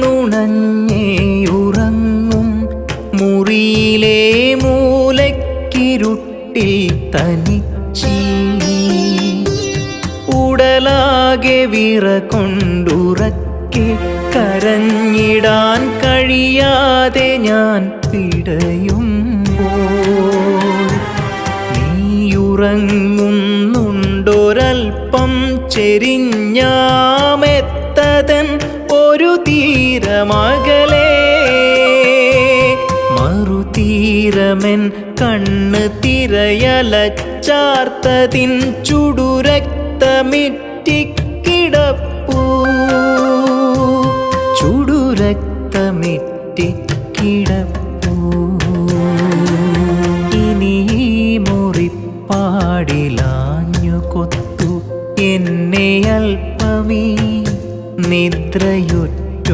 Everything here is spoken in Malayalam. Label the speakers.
Speaker 1: നുണഞ്ഞേയുറങ്ങും മുറിയിലെ മൂലക്കിരുട്ടിൽ തനിച്ചീ. ഉടലാകെ വിറ കൊണ്ടുറക്കെ കരഞ്ഞിടാൻ കഴിയാതെ ഞാൻ പിടയുമ്പോൾ. നീയുറങ്ങുന്നുണ്ടൊരൽപ്പം ചെരിഞ്ഞാമെത്തതൻ ഒരു തീരമകലേ മറുതീരമെൻ കണ്ണ് തിരയലച്ചാർത്തതിൻ ചുടുരക്തമിറ്റിക്കിടപ്പൂ. ചുടുരക്തമിറ്റിക്കിടപ്പൂ. ഇനി ഈ മുറിപ്പാടിലാഞ്ഞു കൊത്തു എന്നെ അല്പമീ നിദ്രയുറ്റ